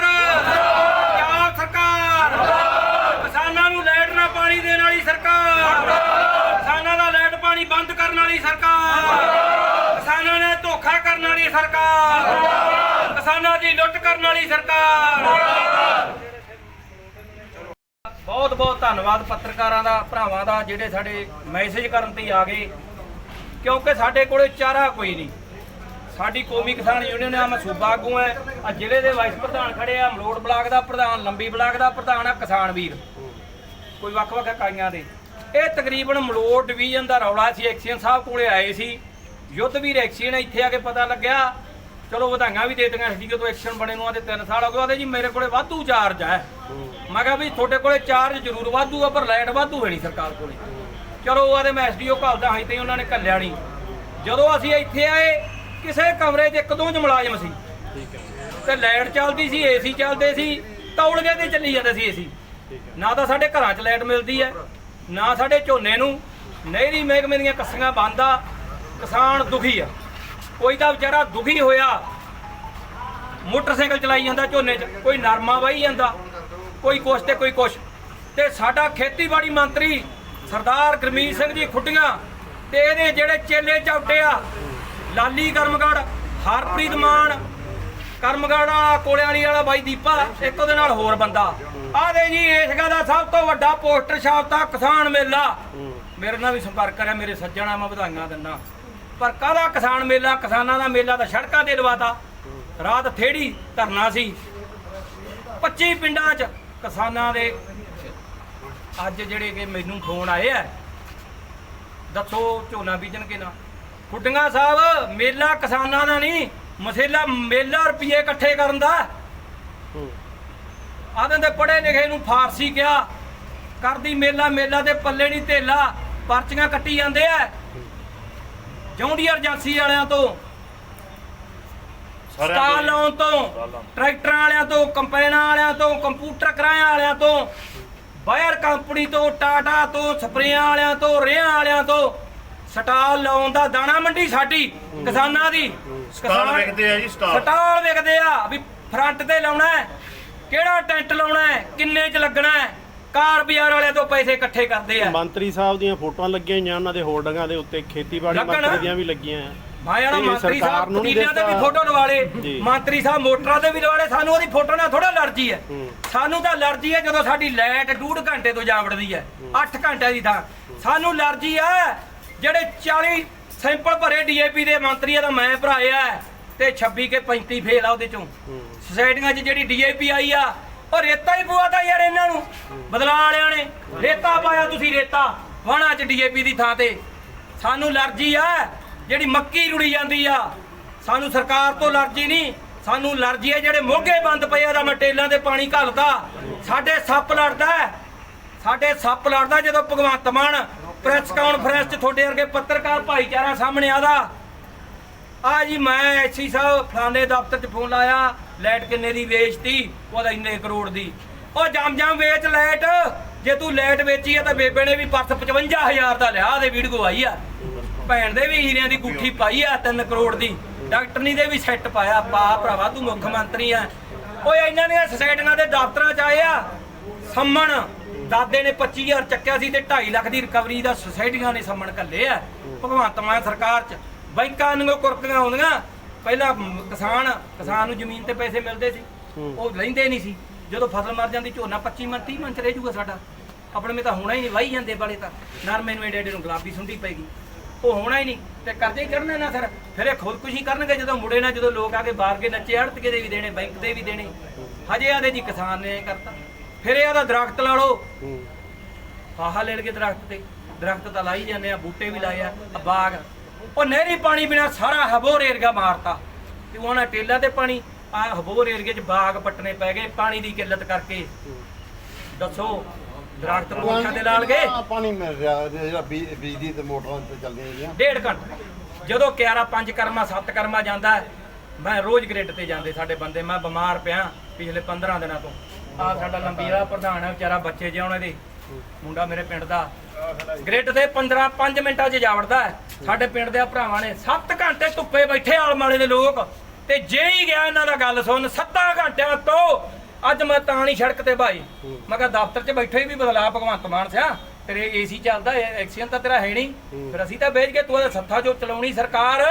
ਬਲਜੀਤ ਪੰਜਾਬ ਸਰਕਾਰ? ਕਿਸਾਨਾਂ ਨੂੰ ਲਾਈਟ ਨਾ ਪਾਣੀ ਦੇਣ ਵਾਲੀ ਸਰਕਾਰ। ਕਿਸਾਨਾਂ ਦਾ ਲਾਈਟ ਪਾਣੀ ਬੰਦ ਕਰਨ ਵਾਲੀ ਸਰਕਾਰ। ਕਿਸਾਨਾਂ ਨੇ ਧੋਖਾ ਕਰਨ ਵਾਲੀ ਸਰਕਾਰ। ਕਿਸਾਨਾਂ ਦੀ ਲੁੱਟ ਕਰਨ ਵਾਲੀ ਸਰਕਾਰ। ਬਹੁਤ ਬਹੁਤ ਧੰਨਵਾਦ ਪੱਤਰਕਾਰਾਂ ਦਾ, ਭਰਾਵਾਂ ਦਾ, ਜਿਹੜੇ ਸਾਡੇ ਮੈਸੇਜ ਕਰਨ ਤੇ ਆ ਗਏ। ਕਿਉਂਕਿ ਸਾਡੇ ਕੋਲੇ ਚਾਰਾ ਕੋਈ ਨਹੀਂ। ਸਾਡੀ ਕੌਮੀ ਕਿਸਾਨ ਯੂਨੀਅਨ ਆ ਮੈਂ ਸੂਬਾ ਆਗੂ ਐ ਆ ਜ਼ਿਲ੍ਹੇ ਦੇ ਵਾਈਸ ਪ੍ਰਧਾਨ ਖੜੇ ਆ ਮਲੋੜ ਬਲਾਕ ਦਾ ਪ੍ਰਧਾਨ, ਲੰਬੀ ਬਲਾਕ ਦਾ ਪ੍ਰਧਾਨ ਆ, ਕਿਸਾਨ ਵੀਰ। ਕੋਈ ਵੱਖ-ਵੱਖ ਇਕਾਈਆਂ ਦੇ। ਇਹ ਤਕਰੀਬਨ ਮਲੋੜ ਡਿਵੀਜ਼ਨ ਦਾ ਰੌਲਾ ਸੀ, ਐਕਸੀਅਨ ਸਾਹਿਬ ਕੋਲੇ ਆਏ ਸੀ। ਯੁੱਧ ਵੀਰ ਐਕਸੀਅਨ ਇੱਥੇ ਆ ਕੇ ਪਤਾ ਲੱਗਿਆ, ਚਲੋ ਵਧਾਈਆਂ ਵੀ ਦੇ ਦਿੱਤੀਆਂ ਸੀ, ਜਦੋਂ ਐਕਸ਼ਨ ਬਣੇ ਨੂੰ ਆ ਤੇ 3 ਸਾਲ ਹੋ ਗਏ ਆਦੇ ਜੀ ਮੇਰੇ ਕੋਲੇ ਵਾਧੂ ਚਾਰਜ ਹੈ ਮੈਂ ਕਿਹਾ ਵੀ ਤੁਹਾਡੇ ਕੋਲੇ ਚਾਰਜ ਜ਼ਰੂਰ ਵਾਧੂ ਆ, ਪਰ ਲਾਈਟ ਵਾਧੂ ਹੈ ਨਹੀਂ ਸਰਕਾਰ ਕੋਲੇ। ਚਲੋ ਆਦੇ ਮੈਂ ਐਸਡੀਓ ਘਲਦਾ ਹਾਂ ਤੇ ਉਹਨਾਂ ਨੇ ਕੱਲਿਆ ਨਹੀਂ। ਜਦੋਂ ਅਸੀਂ ਇੱਥੇ ਆਏ ਕਿਸੇ ਕਮਰੇ 'ਚ ਇੱਕ ਦੋ ਮੁਲਾਜ਼ਮ ਸੀ। ਤੇ ਲਾਈਟ ਚੱਲਦੀ ਸੀ ਏਸੀ ਚੱਲਦੇ ਸੀ ਤੌਲਗੇ ਤੇ ਚੱਲੀ ਜਾਂਦੇ ਸੀ ਏਸੀ। ਨਾ ਤਾਂ ਸਾਡੇ ਘਰਾਂ 'ਚ ਲਾਈਟ ਮਿਲਦੀ ਹੈ ਨਾ ਸਾਡੇ ਝੋਨੇ ਨੂੰ। ਨਹਿਰੀ ਮਹਿਕਮੇ ਦੀਆਂ ਕੱਸੀਆਂ ਬੰਦ ਆ ਕਿਸਾਨ ਦੁਖੀ ਆ। ਕੋਈ ਤਾਂ ਵਿਚਾਰਾ ਦੁਖੀ ਹੋਇਆ ਮੋਟਰਸਾਈਕਲ ਚਲਾਈ ਜਾਂਦਾ ਝੋਨੇ 'ਚ ਕੋਈ ਨਰਮਾ ਵਾਹੀ ਜਾਂਦਾ ਕੋਈ ਕੁਛ ਤੇ ਕੋਈ ਕੁਛ। ਤੇ ਸਾਡਾ ਖੇਤੀਬਾੜੀ ਮੰਤਰੀ ਸਰਦਾਰ ਗੁਰਮੀਤ ਸਿੰਘ ਜੀ ਖੁੱਡੀਆਂ ਤੇ ਇਹਦੇ ਜਿਹੜੇ ਚੇਲੇ ਚੌਟੇ ਆ ਲਾਲੀ ਕਰਮਗੜ ਹਰਪ੍ਰੀਤ ਮਾਨ ਕਰਮਗੜ ਵਾਲਾ ਕੋਲਿਆਣੀ ਵਾਲਾ ਬਾਈ ਦੀਪਾ, ਇੱਕ ਉਹਦੇ ਨਾਲ ਹੋਰ ਬੰਦਾ। ਆਹ ਦੇ ਜੀ ਇਸ ਦਾ ਸਭ ਤੋਂ ਵੱਡਾ ਪੋਸਟਰ ਛਾਪਤਾ ਕਿਸਾਨ ਮੇਲਾ। ਮੇਰੇ ਨਾਲ ਵੀ ਸੰਪਰਕ ਕਰਿਆ, ਮੇਰੇ ਸੱਜਣਾ ਮੈਂ ਵਧਾਈਆਂ ਦਿੰਦਾ। ਪਰ ਕਾਹਦਾ ਕਿਸਾਨ ਮੇਲਾ? ਕਿਸਾਨਾਂ ਦਾ ਮੇਲਾ ਤਾਂ ਸੜਕਾਂ ਤੇ ਲਵਾਤਾ। ਰਾਤ ਥੇੜੀ ਧਰਨਾ ਸੀ। 25 ਪਿੰਡਾਂ 'ਚ ਕਿਸਾਨਾਂ ਦੇ ਅੱਜ ਜਿਹੜੇ ਕਿ ਮੈਨੂੰ ਫੋਨ ਆਏ ਆ। ਦੱਸੋ, ਝੋਨਾ ਬੀਜਣ ਕਿ ਨਾ। ਖੁੱਡੀਆਂ ਸਾਹਿਬ ਮੇਲਾ ਕਿਸਾਨਾਂ ਦਾ ਨਹੀਂ ਮਸੇਲਾ ਮੇਲਾ ਰੁਪਏ ਇਕੱਠੇ ਕਰਨ ਦਾ। ਆਦਨ ਦੇ ਪੜੇ ਲਿਖੇ ਨੂੰ ਫਾਰਸੀ ਕਿਹਾ ਕਰਦੀ ਮੇਲਾ ਮੇਲਾ ਦੇ ਪੱਲੇ ਨਹੀਂ ਧੇਲਾ ਪਰਚੀਆਂ ਕੱਟੀ ਜਾਂਦੇ ਆ। ਜੌਂਡੀ ਏਜੰਸੀ ਵਾਲਿਆਂ ਤੋਂ ਸਟਾਲ ਲਾਉਣ ਤੋਂ ਟਰੈਕਟਰਾਂ ਵਾਲਿਆਂ ਤੋਂ ਕੰਪਾਈਨਾਂ ਵਾਲਿਆਂ ਤੋਂ ਕੰਪਿਊਟਰ ਕਿਰਾਇਆ ਵਾਲਿਆਂ ਤੋਂ ਬਾਇਰ ਕੰਪਨੀ ਤੋਂ ਟਾਟਾ ਤੋਂ ਸਪਰੇਆਂ ਵਾਲਿਆਂ ਤੋਂ ਰੇਹਾਂ ਵਾਲਿਆਂ ਤੋਂ ਸਟਾਲ ਲਾਉਣ ਦਾ ਦਾਣਾ ਮੰਡੀ ਸਾਡੀ ਕਿਸਾਨਾਂ ਦੀ। ਸਟਾਲ ਵਿਕਦੇ ਆ ਜੀ, ਸਟਾਲ। ਸਟਾਲ ਵਿਕਦੇ ਆ ਵੀ ਫਰੰਟ ਤੇ ਲਾਉਣਾ ਹੈ। ਕਿਹੜਾ ਟੈਂਟ ਲਾਉਣਾ ਹੈ ਕਿੰਨੇ ਚ ਲੱਗਣਾ ਹੈ। ਕਾਰ ਬਾਜ਼ਾਰ ਵਾਲਿਆਂ ਤੋਂ ਪੈਸੇ ਇਕੱਠੇ ਕਰਦੇ ਆ। ਮੰਤਰੀ ਸਾਹਿਬ ਦੀਆਂ ਫੋਟੋਆਂ ਲੱਗੀਆਂ ਹੋਈਆਂ ਉਹਨਾਂ ਦੇ ਹੋਰਡਿੰਗਾਂ ਦੇ ਉੱਤੇ ਖੇਤੀਬਾੜੀ। ਮੰਤਰੀ ਦੀਆਂ ਵੀ ਲੱਗੀਆਂ ਆ। ਮਾਇਆ ਨਾ ਤੇ ਮੰਤਰੀ ਸਾਹਿਬ ਨੂੰ ਨਹੀਂ ਪਤੀਲਿਆਂ ਤੇ ਵੀ। ਫੋਟੋ ਲਵਾ ਲੇ ਜੀ। ਮੰਤਰੀ ਸਾਹਿਬ ਮੋਟਰਾਂ ਤੇ ਵੀ ਲਵਾ ਲੇ ਸਾਨੂੰ ਉਹਦੀ ਫੋਟੋ ਨਾਲ ਥੋੜਾ ਅਲਰਜੀ ਹੈ। ਸਾਨੂੰ ਤਾਂ ਅਲਰਜੀ ਹੈ ਜਦੋਂ ਸਾਡੀ ਲਾਈਟ ਡੂਢ ਘੰਟੇ ਤੋਂ ਜਾਵੜਦੀ ਹੈ। 8 ਘੰਟਿਆਂ ਦੀ ਥਾਂ। ਸਾਨੂੰ ਅਲਰਜੀ ਹੈ ਜਿਹੜੇ 40 ਸੈਂਪਲ ਭਰੇ ਡੀਏਪੀ ਦੇ ਮੰਤਰੀ ਆ ਤਾਂ ਮੈਂ ਭਰਾਇਆ ਹੈ, ਤੇ 26 ਕੇ 35 ਫੇਲ ਆ ਉਹਦੇ ਚੋਂ। ਸੁਸਾਇਟੀਆਂ 'ਚ ਜਿਹੜੀ ਡੀਏਪੀ ਆਈ ਆ ਉਹ ਰੇਤਾ ਹੀ ਪਵਾਤਾ ਯਾਰ ਇਹਨਾਂ ਨੂੰ। ਬਦਲਾ ਵਾਲਿਆਂ ਨੇ ਰੇਤਾ ਪਾਇਆ ਤੁਸੀਂ ਰੇਤਾ ਵਾਣਾ 'ਚ ਡੀਏਪੀ ਦੀ ਥਾਂ ਤੇ। ਸਾਨੂੰ ਅਲਰਜੀ ਆ ਜਿਹੜੀ ਮੱਕੀ ਰੁੜੀ ਜਾਂਦੀ ਆ। ਸਾਨੂੰ ਸਰਕਾਰ ਤੋਂ ਅਲਰਜੀ ਨਹੀਂ ਸਾਨੂੰ ਅਲਰਜੀ ਆ ਜਿਹੜੇ ਮੋਗੇ ਬੰਦ ਪਏ ਆ ਦਾ ਮੈਂ ਟੇਲਾਂ ਤੇ ਪਾਣੀ ਘੱਲਦਾ ਸਾਡੇ ਸੱਪ ਲੜਦਾ ਹੈ। ਸਾਡੇ ਸੱਪ ਲੜਦਾ ਜਦੋਂ ਭਗਵੰਤ ਮਾਨ ਪ੍ਰੈਸ ਕਾਨਫਰੰਸ 'ਚ ਤੁਹਾਡੇ ਵਰਗੇ ਪੱਤਰਕਾਰ ਭਾਈਚਾਰਾ ਸਾਹਮਣੇ ਆਦਾ? ਆ ਜੀ, ਮੈਂ ਐਸੀ ਸਾਹਿਬ ਫਲਾਣੇ ਦਫ਼ਤਰ 'ਚ ਫੋਨ ਲਾਇਆ, ਲਾਈਟ ਕਿੰਨੇ ਦੀ ਵੇਚਤੀ ਉਹਦਾ ਇੰਨੇ ਕਰੋੜ ਦੀ। ਉਹ ਜਮ ਜਮ ਵੇਚ ਲਾਈਟ, ਜੇ ਤੂੰ ਲਾਈਟ ਵੇਚੀ ਆ ਤਾਂ ਬੇਬੇ ਨੇ ਵੀ ਪਰਸ 55000 ਦਾ ਲਿਆ ਦੇ ਵੀਡੀਓ ਆਈ ਆ। ਭੈਣ ਦੇ ਵੀ ਹੀਰਿਆਂ ਦੀ ਗੁੱਠੀ ਪਾਈ ਆ 3 ਕਰੋੜ ਦੀ। ਡਾਕਟਰਨੀ ਦੇ ਵੀ ਸੈੱਟ ਪਾਇਆ, ਪਾ ਭਰਾਵਾ, ਤੂੰ ਮੁੱਖ ਮੰਤਰੀ ਆ। ਓਏ, ਇਹਨਾਂ ਦੀਆਂ ਸੁਸਾਇਟੀਆਂ ਦੇ ਦਫ਼ਤਰਾਂ 'ਚ ਆਏ ਆ, ਸੰਮਣ। ਦਾਦੇ ਨੇ 25000 ਚੱਕਿਆ ਸੀ ਤੇ 2.5 ਲੱਖ ਦੀ ਰਿਕਵਰੀ ਦਾ ਸੁਸਾਇਟੀਆਂ ਨੇ ਸੰਮਣ ਕੱਲੇ ਆ। ਭਗਵੰਤ ਮਾਨ ਸਰਕਾਰ 'ਚ ਬੈਂਕਾਂ ਨੂੰ ਕੁਰਕੀਆਂ ਆਉਂਦੀਆਂ। ਪਹਿਲਾਂ ਕਿਸਾਨ ਕਿਸਾਨ ਨੂੰ ਜ਼ਮੀਨ ਤੇ ਪੈਸੇ ਮਿਲਦੇ ਸੀ। ਉਹ ਲੈਂਦੇ ਨਹੀਂ ਸੀ। ਜਦੋਂ ਫਸਲ ਮਰ ਜਾਂਦੀ ਝੋਨਾ 25 ਮਣ 30 ਮਣ ਚ ਰਹਿ ਜੂਗਾ ਸਾਡਾ। ਆਪਣੇ ਮੇ ਤਾਂ ਹੋਣਾ ਹੀ ਨਹੀਂ ਵਾਹੀ ਜਾਂਦੇ ਵਾਲੇ ਤਾਂ। ਨਰਮੇ ਨੂੰ ਏਡੇ ਏਡੇ ਨੂੰ ਗੁਲਾਬੀ ਸੁੰਡੀ ਪੈਗੀ ਉਹ ਹੋਣਾ ਹੀ ਨਹੀਂ। ਤੇ ਕਰਜ਼ੇ ਹੀ ਚੜਨੇ ਨਾ ਫਿਰ। ਫਿਰ ਇਹ ਖੁਦਕੁਸ਼ੀ ਕਰਨਗੇ ਜਦੋਂ ਮੁੜੇ ਨਾ ਜਦੋਂ ਲੋਕ ਆ ਕੇ ਬਾਹਰ ਕੇ ਨੱਚੇ ਅੜਤ ਕੇ ਦੇ ਵੀ ਦੇਣੇ ਬੈਂਕ ਦੇ ਵੀ ਦੇਣੇ। ਹਜੇ ਆਦੇ ਜੀ ਕਿਸਾਨ ਨੇ ਕਰਤਾ। ਫਿਰ ਇਹ ਆਦਾ ਦਰਖਤ ਲਾ ਲਓ। ਆਹ ਲੈਣ ਕੇ ਦਰਖਤ ਤੇ। ਦਰਖਤ ਤਾਂ ਲਾਈ ਜਾਂਦੇ ਆ ਬੂਟੇ ਵੀ ਲਾਏ ਆ ਬਾਗ। ਉਹ ਨਹਿਰੀ ਪਾਣੀ ਬਿਨਾ ਸਾਰਾ ਹਬੋਰ ਏਰਗਾ ਮਾਰਤਾ। ਤੇ ਉਹਨਾਂ ਟੇਲਾਂ ਤੇ ਪਾਣੀ ਆ ਹਬੋਰ ਏਰੀਏ 'ਚ ਬਾਗ ਪੱਟਣੇ ਪੈ ਗਏ ਪਾਣੀ ਦੀ ਕਿੱਲਤ ਕਰਕੇ। ਦੱਸੋ ਦਰਖਤ ਕੋਠਾਂ ਤੇ ਲਾਲ ਗਏ? ਪਾਣੀ ਮਿਲ ਰਿਹਾ ਜਿਹੜਾ ਬਿਜਲੀ ਤੇ ਮੋਟਰਾਂ ਤੇ ਚੱਲਦੀਆਂ ਜਿਹੜੀਆਂ। ਡੇਢ ਘੰਟਾ। ਜਦੋਂ 11 5 ਕਰਮਾ 7 ਕਰਮਾ ਜਾਂਦਾ ਮੈਂ ਰੋਜ਼ ਗ੍ਰਿਡ ਤੇ ਜਾਂਦੇ ਸਾਡੇ ਬੰਦੇ ਮੈਂ ਬਿਮਾਰ ਪਿਆ ਪਿਛਲੇ 15 ਦਿਨਾਂ ਤੋਂ। ਆ ਸਾਡਾ ਲੰਬੀ ਦਾ ਪ੍ਰਧਾਨ ਹੈ ਵਿਚਾਰਾ ਬੱਚੇ ਜਿਹਾ ਉਹਨੇ ਦੇ। ਮੁੰਡਾ ਮੇਰੇ ਪਿੰਡ ਦਾ। ਗ੍ਰਿਡ ਤੇ 15 5 ਮਿੰਟਾਂ 'ਚ ਜਾ ਵੜਦਾ ਸਾਡੇ ਪਿੰਡ ਦੇ ਭਰਾਵਾਂ ਨੇ 7 ਘੰਟੇ ਧੁੱਪੇ ਬੈਠੇ ਆਲਮਾਲੇ ਦੇ ਲੋਕ। ਤੇ ਜੇ ਹੀ ਗਿਆ ਇਹਨਾਂ ਦਾ ਗੱਲ ਸੁਣ 7 ਘੰਟਿਆਂ ਤੋਂ ਅੱਜ ਮੈਂ ਤਾਂ ਨਹੀਂ ਸੜਕ ਤੇ ਭਾਈ। ਮੈਂ ਕਿਹਾ ਦਫ਼ਤਰ 'ਚ ਬੈਠੇ ਵੀ ਬਦਲਾ ਭਗਵੰਤ ਮਾਨ ਸਿਆ। ਤੇਰੇ ਏਸੀ ਚੱਲਦਾ ਐਕਸੀਅਨ ਤਾਂ ਤੇਰਾ ਹੈ ਨਹੀਂ। ਫਿਰ ਅਸੀਂ ਤਾਂ ਵੇਚ ਕੇ ਤੂੰ ਸੱਥਾ ਜੋ ਚਲਾਉਣੀ ਸਰਕਾਰ।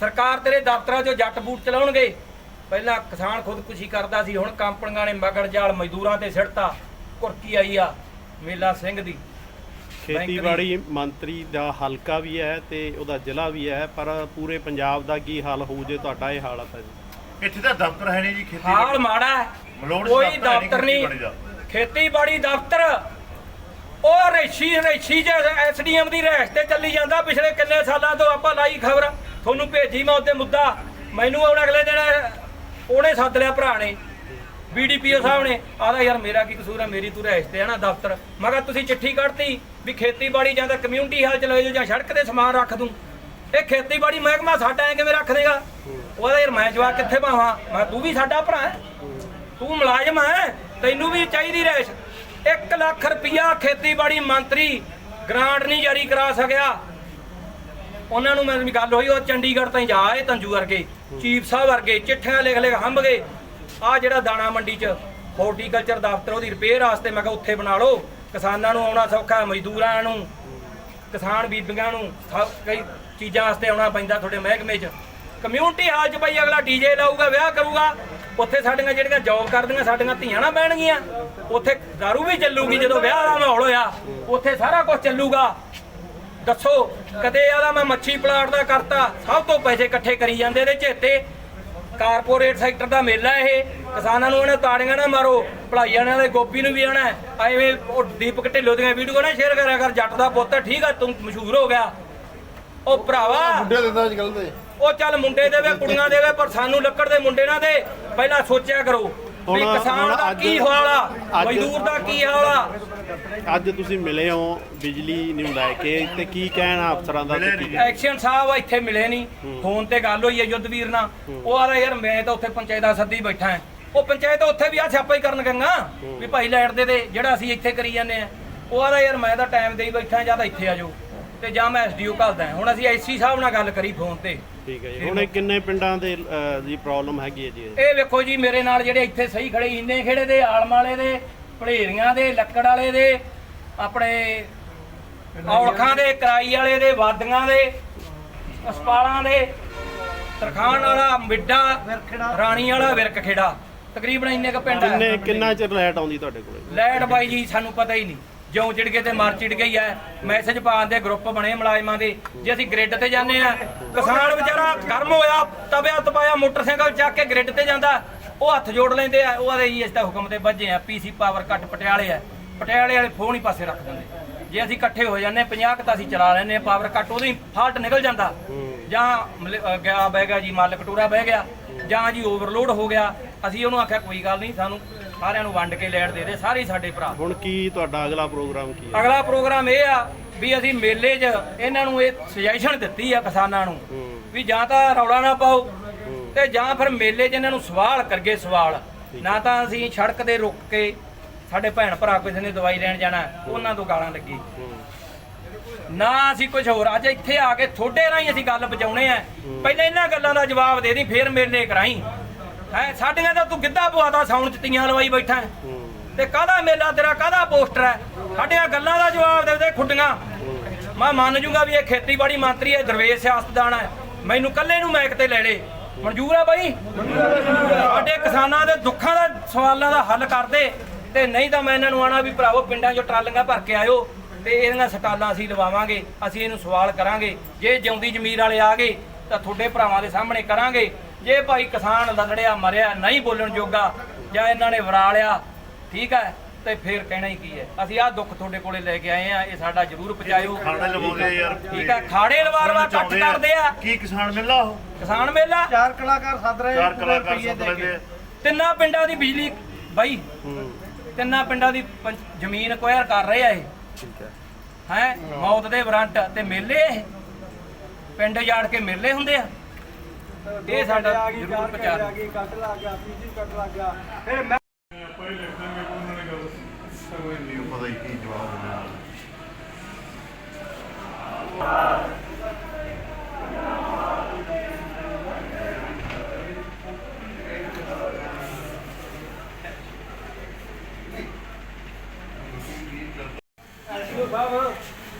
ਸਰਕਾਰ ਤੇਰੇ ਦਫ਼ਤਰਾਂ 'ਚੋਂ ਜੱਟ ਬੂਟ ਚਲਾਉਣਗੇ। ਪਹਿਲਾਂ ਕਿਸਾਨ ਖੁਦਕੁਸ਼ੀ ਕਰਦਾ ਸੀ ਹੁਣ ਕੰਪਨੀਆਂ ਨੇ ਮਗਰ ਜਾਲ ਮਜ਼ਦੂਰਾਂ ਤੇ ਸਿੱਟਤਾ ਕੁਰਕੀ ਆਈ ਆ ਮੇਲਾ ਸਿੰਘ ਦੀ। ਖੇਤੀਬਾੜੀ ਮੰਤਰੀ ਦਾ ਹਲਕਾ ਵੀ ਹੈ ਤੇ ਉਹਦਾ ਜ਼ਿਲ੍ਹਾ ਵੀ ਹੈ ਪਰ ਪੂਰੇ ਪੰਜਾਬ ਦਾ ਕੀ ਹਾਲ ਹੋਊ ਜੇ ਤੁਹਾਡਾ ਇਹ ਹਾਲਤ ਹੈ ਜੀ? ਇੱਥੇ ਤਾਂ ਦਫ਼ਤਰ ਹੈ ਨਹੀਂ ਜੀ ਖੇਤੀ ਹਾਲ ਮਾੜਾ ਹੈ। ਕੋਈ ਦਫ਼ਤਰ ਨਹੀਂ। ਖੇਤੀਬਾੜੀ ਦਫ਼ਤਰ ਉਹ ਰੇਸ਼ੀ ਰੇਸ਼ੀ ਜੇ ਐਸਡੀਐਮ ਦੀ ਰਹਿਸ਼ ਤੇ ਚੱਲੀ ਜਾਂਦਾ ਪਿਛਲੇ ਕਿੰਨੇ ਸਾਲਾਂ ਤੋਂ ਆਪਾਂ ਲਾਈ ਖਬਰ। ਤੁਹਾਨੂੰ ਭੇਜੀ ਮੈਂ ਉਹਦੇ ਮੁੱਦਾ। ਮੈਨੂੰ ਹੁਣ ਅਗਲੇ ਦਿਨ ਉਹਨੇ ਸੱਦ ਲਿਆ ਭਰਾ ਨੇ। ਬੀਡੀਪੀਓ ਸਾਹਿਬ ਨੇ ਆਦਾ ਯਾਰ ਮੇਰਾ ਕੀ ਕਸੂਰ ਹੈ, ਮੇਰੀ ਤੂੰ ਰਹਿਸ਼ ਤੇ ਹੈ ਨਾ, ਦਫ਼ਤਰ। ਮੈਂ ਕਿਹਾ, ਤੁਸੀਂ ਚਿੱਠੀ ਕੱਢਤੀ ਵੀ ਖੇਤੀਬਾੜੀ ਜਾਂ ਤਾਂ ਕਮਿਊਨਿਟੀ ਹਾਲ ਚ ਲੈ ਜਾਓ ਜਾਂ ਸੜਕ ਤੇ ਸਮਾਨ ਰੱਖ ਦੂੰ। ਇਹ ਖੇਤੀਬਾੜੀ ਮਹਿਕਮਾ ਸਾਡਾ ਐ ਕਿਵੇਂ ਰੱਖ ਦੇਗਾ? ਉਹਦਾ ਯਾਰ ਮੈਂ ਜਵਾਬ ਕਿੱਥੇ ਪਾਵਾਂ? ਮੈਂ ਕਿਹਾ, ਤੂੰ ਵੀ ਸਾਡਾ ਭਰਾ ਹੈ। ਤੂੰ ਮੁਲਾਜ਼ਮ ਹੈ, ਤੈਨੂੰ ਵੀ ਚਾਹੀਦੀ ਰਹਿਸ਼ 1 ਲੱਖ ਰੁਪਇਆ ਖੇਤੀਬਾੜੀ ਮੰਤਰੀ ਗ੍ਰਾਂਟ ਨਹੀਂ ਜਾਰੀ ਕਰਾ ਸਕਿਆ। ਉਹਨਾਂ ਨੂੰ ਮੇਰੀ ਗੱਲ ਹੋਈ, ਉਹ ਚੰਡੀਗੜ੍ਹ ਤਾਈਂ ਜਾ ਆਏ ਤੰਜੂ ਵਰਗੇ, ਚੀਫ ਸਾਹਿਬ ਵਰਗੇ, ਚਿੱਠੀਆਂ ਲਿਖ ਲਿਖ ਹੰਭ ਗਏ। ਆ ਜਿਹੜਾ ਦਾਣਾ ਮੰਡੀ 'ਚ ਹਾਰਟੀਕਲਚਰ ਦਫ਼ਤਰ, ਉਹਦੀ ਰਿਪੇਅਰ ਵਾਸਤੇ ਮੈਂ ਕਿਹਾ ਉੱਥੇ ਬਣਾ ਲਓ। ਕਿਸਾਨਾਂ ਨੂੰ ਆਉਣਾ ਸੌਖਾ, ਮਜ਼ਦੂਰਾਂ ਨੂੰ, ਕਿਸਾਨ ਬੀਬੀਆਂ ਨੂੰ, ਸਭ ਕਈ ਚੀਜ਼ਾਂ ਵਾਸਤੇ ਆਉਣਾ ਪੈਂਦਾ ਤੁਹਾਡੇ ਮਹਿਕਮੇ 'ਚ। ਕਮਿਊਨਿਟੀ ਹਾਲ 'ਚ ਭਾਈ ਅਗਲਾ ਡੀਜੇ ਲਾਊਗਾ, ਵਿਆਹ ਕਰੂਗਾ, ਉੱਥੇ ਸਾਡੀਆਂ ਜਿਹੜੀਆਂ ਜੌਬ ਕਰਦੀਆਂ, ਸਾਡੀਆਂ ਧੀਆਂ ਨਾ ਬਹਿਣਗੀਆਂ। ਉੱਥੇ ਦਾਰੂ ਵੀ ਚੱਲੂਗੀ, ਜਦੋਂ ਵਿਆਹ ਦਾ ਮਾਹੌਲ ਹੋਇਆ, ਉੱਥੇ ਸਾਰਾ ਕੁਝ ਚੱਲੂਗਾ। ਦੱਸੋ ਕਦੇ ਆਦਾ ਮੈਂ ਮੱਛੀ ਪਲਾਟ ਦਾ ਕਰਤਾ ਸਭ ਤੋਂ ਪੈਸੇ ਇਕੱਠੇ ਕਰੀ ਜਾਂਦੇ ਇਹਦੇ ਚੇਤੇ ਕਾਰਪੋਰੇਟ ਸੈਕਟਰ ਦਾ ਮੇਲਾ ਇਹ ਕਿਸਾਨਾਂ ਨੂੰ ਇਹਨੇ ਤਾੜੀਆਂ ਨਾ ਮਾਰੋ ਭਲਾਈਆਂ ਦੇ ਗੋਪੀ ਨੂੰ ਵੀ ਆਣਾ ਐਵੇਂ ਉਹ ਦੀਪਕ ਢਿੱਲੋਂ ਦੀਆਂ ਵੀਡੀਓ ਨਾ ਸ਼ੇਅਰ ਕਰਿਆ ਕਰ ਜੱਟ ਦਾ ਪੁੱਤ ਠੀਕ ਆ ਤੂੰ ਮਸ਼ਹੂਰ ਹੋ ਗਿਆ। ਉਹ ਭਰਾਵਾ ਮੁੰਡੇ ਦਿੰਦਾ ਅੱਜ ਕੱਲ ਦੇ। ਉਹ ਚੱਲ ਮੁੰਡੇ ਦੇਵੇ ਕੁੜੀਆਂ ਦੇਵੇ ਪਰ ਸਾਨੂੰ ਲੱਕੜ ਦੇ ਮੁੰਡੇ ਨਾ ਦੇ ਪਹਿਲਾਂ ਸੋਚਿਆ ਕਰੋ। ਵੀ ਹੁਣ- ਕਿਸਾਨ ਹੁਣ ਦਾ ਅੱਜ- ਕੀ ਹਾਲ ਆ ਅੱਜ- ਮਜ਼ਦੂਰ ਦਾ ਕੀ ਹਾਲ ਆ ਅੱਜ ਤੁਸੀਂ ਮਿਲੇ ਹੋ ਬਿਜਲੀ ਨੂੰ ਲੈ ਕੇ ਤੇ ਕੀ ਕਹਿਣਾ ਅਫਸਰਾਂ ਦਾ ਤੇ ਕੀ ਐਕਸ਼ਨ ਸਾਹਿਬ ਇੱਥੇ ਮਿਲੇ ਨਹੀਂ ਫੋਨ ਤੇ ਗੱਲ ਹੋਈ ਹੈ ਯੁੱਧਵੀਰ ਨਾਲ। ਉਹ ਆਦਾ ਯਾਰ ਮੈਂ ਤਾਂ ਉੱਥੇ ਪੰਚਾਇਤਾਂ ਸੱਦੀ ਬੈਠਾ ਹਾਂ। ਉਹ ਪੰਚਾਇਤ ਉੱਥੇ ਵੀ ਆ ਸਿਆਪਾ ਹੀ ਕਰਨ ਗੰਗਾ। ਵੀ ਭਾਈ ਲੈਟ ਦੇ ਦੇ ਜਿਹੜਾ ਅਸੀਂ ਇੱਥੇ ਕਰੀ ਜਾਂਦੇ ਆ ਉਹ ਆਦਾ ਯਾਰ ਮੈਂ ਤਾਂ ਟਾਈਮ ਦੇਈ ਬੈਠਾ ਜਾਂ ਤਾਂ ਇੱਥੇ ਆ ਜਾਓ। ਤੇ ਜਾਂ ਮੈਂ ਐਸਡੀਓ ਘੱਲਦਾ ਹੁਣ ਅਸੀਂ ਐਸਸੀ ਸਾਹਿਬ ਨਾਲ ਗੱਲ ਕਰੀ ਫੋਨ ਤੇ। ਠੀਕ ਹੈ ਜੀ। ਹੁਣ ਇਹ ਕਿੰਨੇ ਪਿੰਡਾਂ ਦੇ ਅਹ, ਦੀ ਪ੍ਰੋਬਲਮ ਹੈਗੀ ਹੈ ਜੀ ਇਹ? ਇਹ ਵੇਖੋ ਜੀ ਮੇਰੇ ਨਾਲ ਜਿਹੜੇ ਇੱਥੇ ਸਹੀ ਖੜੇ ਇੰਨੇ ਖੇੜੇ ਦੇ ਆਲਮ ਵਾਲੇ ਦੇ ਭੜੇਰੀਆਂ ਦੇ ਲੱਕੜ ਵਾਲੇ ਦੇ ਆਪਣੇ ਔਲਖਾਂ ਦੇ ਕਰਾਈ ਵਾਲੇ ਦੇ ਵਾਦੀਆਂ ਦੇ ਅਸਪਾਲਾਂ ਦੇ ਤਰਖਾਨ ਵਾਲਾ ਮਿੱਡਾ ਰਾਣੀ ਵਾਲਾ ਵਿਰਕ ਖੇੜਾ। ਤਕਰੀਬਨ ਇੰਨੇ ਕ ਪਿੰਡ ਕਿੰਨੇ ਹੈ। ਕਿੰਨਾ ਚਿਰ ਲਾਈਟ ਆਉਂਦੀ ਤੁਹਾਡੇ ਕੋਲੇ? ਲੈਟ ਬਾਈ ਜੀ ਸਾਨੂੰ ਪਤਾ ਹੀ ਨਹੀਂ। ਜਿਉਂ ਚਿੜ ਗਏ ਤੇ ਮਰ ਚਿੜ ਗਈ ਐ। ਮੈਸੇਜ ਪਾਉਣ ਦੇ ਗਰੁੱਪ ਬਣੇ ਮੁਲਾਜ਼ਮਾਂ ਦੇ। ਜੇ ਅਸੀਂ ਗ੍ਰਿਡ ਤੇ ਜਾਂਦੇ ਆ, ਕਿਸਾਨ ਵਿਚਾਰਾ ਗਰਮ ਹੋਇਆ ਤਬਿਆ ਤਪਾਇਆ ਮੋਟਰਸਾਈਕਲ ਚੱਕ ਕੇ ਗ੍ਰਿਡ ਤੇ ਜਾਂਦਾ। ਉਹ ਹੱਥ ਜੋੜ ਲੈਂਦੇ ਆ, ਉਹ ਆਦੇ ਜੀ ਇਸ ਤਾਂ ਹੁਕਮ ਤੇ ਵੱਜੇ ਆ ਪੀਸੀ ਪਾਵਰ ਕੱਟ ਪਟਿਆਲੇ ਆ। ਪਟਿਆਲੇ ਵਾਲੇ ਫੋਨ ਹੀ ਪਾਸੇ ਰੱਖ ਦਿੰਦੇ। ਜੇ ਅਸੀਂ ਇਕੱਠੇ ਹੋ ਜਾਂਦੇ 50 ਤਾਂ ਅਸੀਂ ਚਲਾ ਲੈਂਦੇ ਆ ਪਾਵਰ ਕੱਟ ਉਹਦੀ ਫਾਲਟ ਨਿਕਲ ਜਾਂਦਾ। ਜਾਂ ਗਿਆ, ਬਹਿ ਗਿਆ ਜੀ, ਮਾਲਕ ਟੂਰਾ ਬਹਿ ਗਿਆ। ਜਾਂ ਜੀ ਓਵਰਲੋਡ ਹੋ ਗਿਆ। ਅਸੀਂ ਉਹਨੂੰ ਆਖਿਆ, ਕੋਈ ਗੱਲ ਨਹੀਂ, ਸਾਨੂੰ ਸਾਰਿਆਂ ਨੂੰ ਵੰਡ ਕੇ ਲੈਟ ਦੇ ਦੇ ਸਾਰੇ ਹੀ ਸਾਡੇ ਭਰਾ। ਹੁਣ ਕੀ ਤੁਹਾਡਾ ਅਗਲਾ ਪ੍ਰੋਗਰਾਮ ਕੀ ਹੈ? ਅਗਲਾ ਪ੍ਰੋਗਰਾਮ ਇਹ ਆ ਵੀ ਅਸੀਂ ਮੇਲੇ 'ਚ ਇਹਨਾਂ ਨੂੰ ਇਹ ਸੁਜੈਸ਼ਨ ਦਿੱਤੀ ਆ ਕਿਸਾਨਾਂ ਨੂੰ ਵੀ ਜਾਂ ਤਾਂ ਰੌਲਾ ਨਾ ਪਾਓ ਤੇ ਜਾਂ ਫਿਰ ਮੇਲੇ 'ਚ ਇਹਨਾਂ ਨੂੰ ਸਵਾਲ ਕਰਗੇ ਸਵਾਲ। ਨਾ ਤਾਂ ਅਸੀਂ ਸੜਕ ਤੇ ਰੁਕ ਕੇ ਸਾਡੇ ਭੈਣ ਭਰਾ ਕਿਸੇ ਨੇ ਦਵਾਈ ਲੈਣ ਜਾਣਾ ਉਹਨਾਂ ਤੋਂ ਗਾਲਾਂ ਲੱਗੀ ਨਾ ਅਸੀਂ ਕੁਝ ਹੋਰ ਅੱਜ ਇੱਥੇ ਆ ਕੇ ਥੋੜੇ ਰਾਹੀਂ ਅਸੀਂ ਗੱਲ ਬਚਾਉਣੇ ਆ। ਪਹਿਲਾਂ ਇਹਨਾਂ ਗੱਲਾਂ ਦਾ ਜਵਾਬ ਦੇ ਦੀ ਫੇਰ ਮੇਲੇ ਕਰਾਈ। ਹੈ, ਸਾਡੀਆਂ ਤਾਂ ਤੂੰ ਗਿੱਧਾ ਪਵਾਦਾ ਸਾਉਣ ਚ ਤੀਆਂ ਲਵਾਈ ਬੈਠਾ ਹੈ। ਤੇ ਕਾਹਦਾ ਮੇਲਾ ਤੇਰਾ, ਕਾਹਦਾ ਪੋਸਟਰ ਹੈ? ਸਾਡੀਆਂ ਗੱਲਾਂ ਦਾ ਜਵਾਬ ਦੇ ਦੇ ਖੁੱਡੀਆਂ। ਮੈਂ ਮੰਨ ਜੂਗਾ ਵੀ ਇਹ ਖੇਤੀਬਾੜੀ ਮੰਤਰੀ ਹੈ, ਦਰਵੇਸ਼ ਸਿਆਸਤਦਾਨ ਹੈ। ਮੈਨੂੰ ਕੱਲੇ ਨੂੰ ਮੈਕ ਤੇ ਲੈ ਲੇ। ਮਨਜ਼ੂਰ ਆ ਬਾਈ? ਸਾਡੇ ਕਿਸਾਨਾਂ ਦੇ ਦੁੱਖਾਂ ਦਾ, ਸਵਾਲਾਂ ਦਾ ਹੱਲ ਕਰਦੇ। ਤੇ ਨਹੀਂ ਤਾਂ ਮੈਂ ਇਹਨਾਂ ਨੂੰ ਆਣਾ ਵੀ ਭਰਾਵੋ, ਪਿੰਡਾਂ 'ਚੋਂ ਟਰਾਲੀਆਂ ਭਰ ਕੇ ਆਇਓ ਤੇ ਇਹਦੀਆਂ ਸਟਾਲਾਂ ਅਸੀਂ ਲਵਾਵਾਂਗੇ, ਅਸੀਂ ਇਹਨੂੰ ਸਵਾਲ ਕਰਾਂਗੇ। ਜੇ ਜਿਉਂਦੀ ਜ਼ਮੀਰ ਵਾਲੇ ਆ ਗਏ, ਤਾਂ ਤੁਹਾਡੇ ਭਰਾਵਾਂ ਦੇ ਸਾਹਮਣੇ ਕਰਾਂਗੇ। ਜੇ ਭਾਈ ਕਿਸਾਨ ਲੜਿਆ ਮਰਿਆ ਨਹੀਂ ਬੋਲਣ ਜੋਗਾ ਜਾਂ ਇਹਨਾਂ ਨੇ ਵਰਾ ਲਿਆ ਠੀਕ ਹੈ ਤੇ ਫਿਰ ਕਹਿਣਾ ਹੀ ਕੀ ਹੈ? ਅਸੀਂ ਆਹ ਦੁੱਖ ਤੁਹਾਡੇ ਕੋਲੇ ਲੈ ਕੇ ਆਏ ਆ ਇਹ ਸਾਡਾ ਜ਼ਰੂਰ ਪਹੁੰਚਾਇਓ। ਖਾਣਾ ਲਵਾਉਂਦੇ ਆ ਯਾਰ। ਠੀਕ ਹੈ ਖਾੜੇ ਲਵਾਰਵਾ ਕੱਟ ਆ। ਕਰਦੇ ਆ। ਕੀ ਕਿਸਾਨ ਮਿਲਦਾ ਉਹ? ਕਿਸਾਨ ਮੇਲਾ? ਚਾਰ ਕਲਾਕਾਰ ਸੱਦ ਰਹੇ ਚਾਰ ਕਲਾਕਾਰ ਸੱਦ ਕੇ। ਆ। ਤਿੰਨਾਂ ਪਿੰਡਾਂ ਦੀ ਬਿਜਲੀ ਬਾਈ ਤਿੰਨਾਂ ਪਿੰਡਾਂ ਦੀ ਜ਼ਮੀਨ ਕੁਆਇਰ ਕਰ ਰਹੇ ਆ ਇਹ। ਠੀਕ ਹੈ। ਹੈ? ਮੌਤ ਦੇ ਵਾਰੰਟ ਤੇ ਮੇਲੇ ਇਹ। ਪਿੰਡ ਜਾੜ ਕੇ ਮੇਲੇ ਹੁੰਦੇ ਆ। ਇਹ ਸਾਡਾ ਜ਼ਰੂਰ ਪ੍ਰਚਾਰ। ਆ ਗਈ ਕੱਟ ਲੱਗ ਗਿਆ ਪੀਜੀ ਕੱਟ ਲੱਗ ਗਿਆ। ਫਿਰ ਮੈਂ ਪਤਾ ਹੀ ਕੀ ਜਵਾਬ ਦੇਣਾ।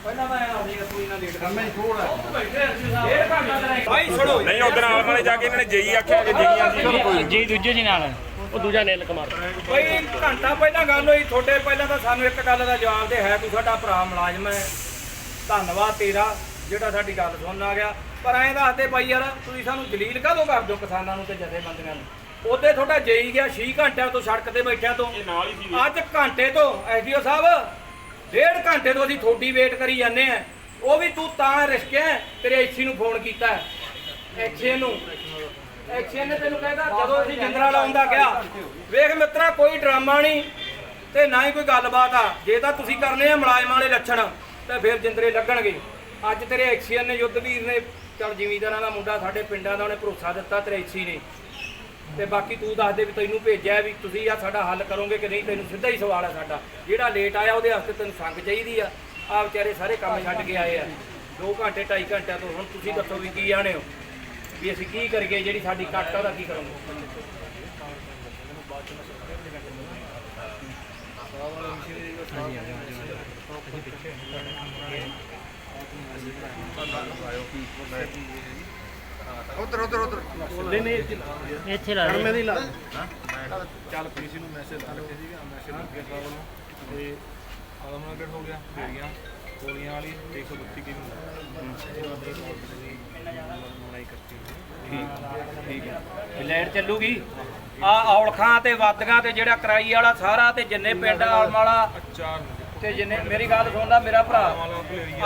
ਪਹਿਲਾਂ ਮੈਂ ਆ ਜਾਏਗਾ ਕੋਈ ਨਾ ਲੇਟ ਮੈਂ ਥੋੜਾ ਡੇਢ ਘੰਟਾ ਤੇ ਭਾਈ ਛੜੋ। ਨਹੀਂ ਉਧਰ ਵਾਲੇ ਜਾ ਕੇ ਇਹਨਾਂ ਨੇ ਜਈ ਆਖਿਆ ਕਿ ਜਈਆਂ ਸੀ। ਜੀ ਦੂਜੇ ਜੀ ਨਾਲ ਉਹ ਦੂਜਾ ਨੀਲ ਕੁਮਾਰ। ਭਾਈ ਘੰਟਾ ਪਹਿਲਾਂ ਗੱਲ ਹੋਈ ਤੁਹਾਡੇ ਪਹਿਲਾਂ ਤਾਂ ਸਾਨੂੰ ਇੱਕ ਗੱਲ ਦਾ ਜਵਾਬ ਦੇ ਹੈ ਤੂੰ ਸਾਡਾ ਭਰਾ ਮੁਲਾਜ਼ਮ ਹੈ। ਧੰਨਵਾਦ ਤੇਰਾ ਜਿਹੜਾ ਸਾਡੀ ਗੱਲ ਸੁਣਨ ਆ ਗਿਆ। ਪਰ ਐਂ ਦੱਸਦੇ ਭਾਈ ਯਾਰ ਤੁਸੀਂ ਸਾਨੂੰ ਜਲੀਲ ਕਾਹਦੋਂ ਕਰਦੇ ਹੋ ਕਿਸਾਨਾਂ ਨੂੰ ਤੇ ਜਥੇਬੰਦੀਆਂ ਨੂੰ? ਉਹਦੇ ਤੁਹਾਡਾ ਜਈ ਗਿਆ 6 ਘੰਟਿਆਂ ਤੋਂ ਸੜਕ ਤੇ ਬੈਠਿਆਂ ਤੋਂ। ਨਾਲ ਹੀ ਸੀ ਅੱਜ ਘੰਟੇ ਤੋਂ ਐਸਡੀਓ ਸਾਹਿਬ ਡੇਢ ਘੰਟੇ ਤੋਂ ਅਸੀਂ ਤੁਹਾਡੀ ਵੇਟ ਕਰੀ ਜਾਂਦੇ ਆ। ਉਹ ਵੀ ਤੂੰ ਤਾਂ ਰਿਸਕਿਆ ਤੇਰੇ ਐਸੀ ਨੂੰ ਫੋਨ ਕੀਤਾ। ਐਕਸੀਅਨ ਨੂੰ ਐਕਸੀਅਨ ਨੇ ਤੈਨੂੰ ਕਹਿੰਦਾ ਜਦੋਂ ਅਸੀਂ ਜਿੰਦਰਾ ਲਾਉਂਦਾ ਗਿਆ ਵੇਖ ਮਿੱਤਰਾ, ਕੋਈ ਡਰਾਮਾ ਨਹੀਂ ਤੇ ਨਾ ਹੀ ਕੋਈ ਗੱਲਬਾਤ ਆ। ਜੇ ਤਾਂ ਤੁਸੀਂ ਕਰਨੇ ਆ ਮੁਲਾਜ਼ਮਾਂ ਵਾਲੇ ਲੱਛਣ, ਤੇ ਫਿਰ ਜਿੰਦਰੇ ਲੱਗਣਗੇ। ਅੱਜ ਤੇਰੇ ਐਕਸੀਅਨ ਨੇ, ਯੁੱਧਵੀਰ ਨੇ, ਚਲ ਜ਼ਿਮੀਂਦਾਰਾਂ ਦਾ ਮੁੰਡਾ ਸਾਡੇ ਪਿੰਡਾਂ ਦਾ ਉਹਨੇ ਭਰੋਸਾ ਦਿੱਤਾ, ਤੇਰੇ ਐਕਸੀ ਨੇ। ਤੇ ਬਾਕੀ ਤੂੰ ਦੱਸ ਦੇ ਵੀ ਤੈਨੂੰ ਭੇਜਿਆ ਵੀ ਤੁਸੀਂ ਆ ਸਾਡਾ ਹੱਲ ਕਰੋਗੇ ਕਿ ਨਹੀਂ, ਤੈਨੂੰ ਸਿੱਧਾ ਹੀ ਸਵਾਲ ਆ ਸਾਡਾ। ਜਿਹੜਾ ਲੇਟ ਆਇਆ, ਉਹਦੇ ਵਾਸਤੇ ਤੈਨੂੰ ਸੰਗ ਚਾਹੀਦੀ ਆ। ਆ ਵਿਚਾਰੇ ਸਾਰੇ ਕੰਮ ਛੱਡ ਕੇ ਆਏ ਆ। 2 ਘੰਟੇ 2.5 ਘੰਟਿਆਂ ਤੋਂ ਹੁਣ ਤੁਸੀਂ ਦੱਸੋ ਵੀ ਕੀ ਆਣੇ ਹੋ। ਵੀ ਅਸੀਂ ਕੀ ਕਰੀਏ ਜਿਹੜੀ ਸਾਡੀ ਕੱਟ ਆ ਉਹਦਾ ਕੀ ਕਰੋਗੇ? ਉਧਰ ਉਧਰ ਉਧਰ। ਨਹੀਂ ਨਹੀਂ ਇੱਥੇ ਲਾ ਕਰਮੇ ਦੀ ਲਾ ਚੱਲ ਪੁਲਿਸ ਨੂੰ ਮੈਸੇਜ ਲਾ ਰੱਖਿਆ ਸੀਗਾ ਮੈਸੇਜ ਲੱਗਿਆ ਸਾਹਿਬ ਨੂੰ ਤੇ ਆਲਮਨਗਰ ਹੋ ਗਿਆ ਫੇਰੀਆਂ ਗੋਲੀਆਂ ਵਾਲੀ 132 ਕੀ ਲੜਾਈ ਕਰਤੀ ਠੀਕ ਹੈ। ਲਾਈਟ ਚੱਲੂਗੀ? ਆ ਔਲਖਾਂ ਤੇ ਵਾਦੀਆਂ ਤੇ ਜਿਹੜਾ ਕਰਾਈ ਵਾਲਾ ਸਾਰਾ ਤੇ ਜਿੰਨੇ ਪਿੰਡ ਆਲਮ ਵਾਲਾ ਚਾਰ ਤੇ ਜਿੰਨੇ ਮੇਰੀ ਗੱਲ ਸੁਣਦਾ ਮੇਰਾ ਭਰਾ।